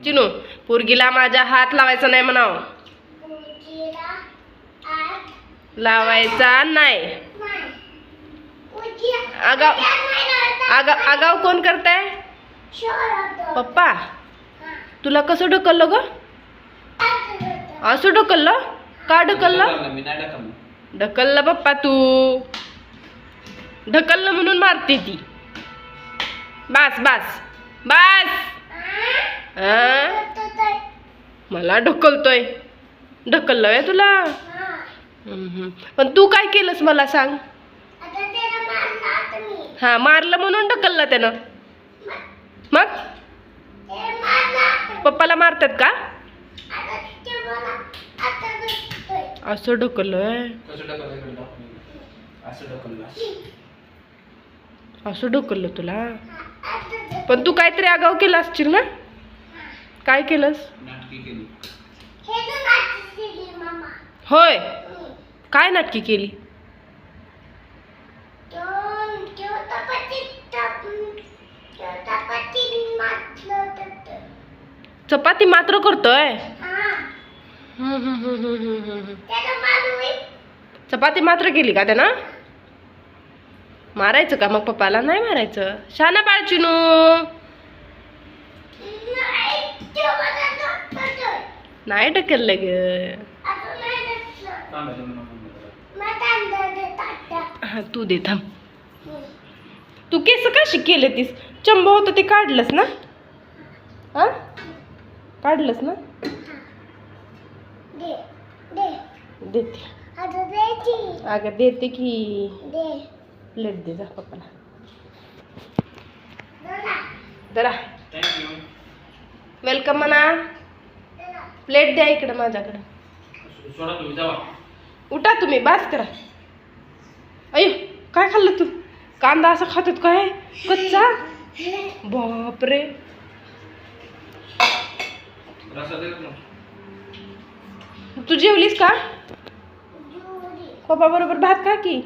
चिनू पोरगीला माझ्या हात लावायचा नाही म्हणाव. लावायचा नाही. आगाव आगाव आगाव कोण करताय? पप्पा तुला कसं ढकललं ग? असं ढकललं? का ढकललं? मी नाही ढकललं. ढकललं पप्पा तू. ढकललं म्हणून मारते ती. बास बास. बास. हा? मला ढकलतोय. ढकललं आहे तुला. पण तू काय केलंस मला सांग. हा मारलं म्हणून ढकललं त्यानं. मग? पप्पाला मारतात का? असं ढकललंय. असं ढकललं. तुला. पण तू काहीतरी आगाव केला असशील ना? काय केलंस? हे होय. काय नाटकी केली? चपाती मात्र करतोय? हा. चपाती मात्र केली का त्यानं? मारायचं का मग पप्पाला? नाही मारायचं. शाना बाळचिनू नाही तो मला ढकलतोय. नाही ढकललं ग. हा तू दे थांब तू केस कशी केले तीस चंब होतं ते काढलंस ना हा काढलंस ना दे दे देते अगं देते की दे प्लेट दे जा पप्पाला जरा. वेलकम म्हणा प्लेट द्या इकडं माझ्याकडं. सोडा तुम्ही जावा. उठा तुम्ही बास करा. अयो काय खाल्लं तू? कांदा असा खातात काय? कच्चा? बापरे. रसा तू जेवलीस का? पप्पा बरोबर भात खा की.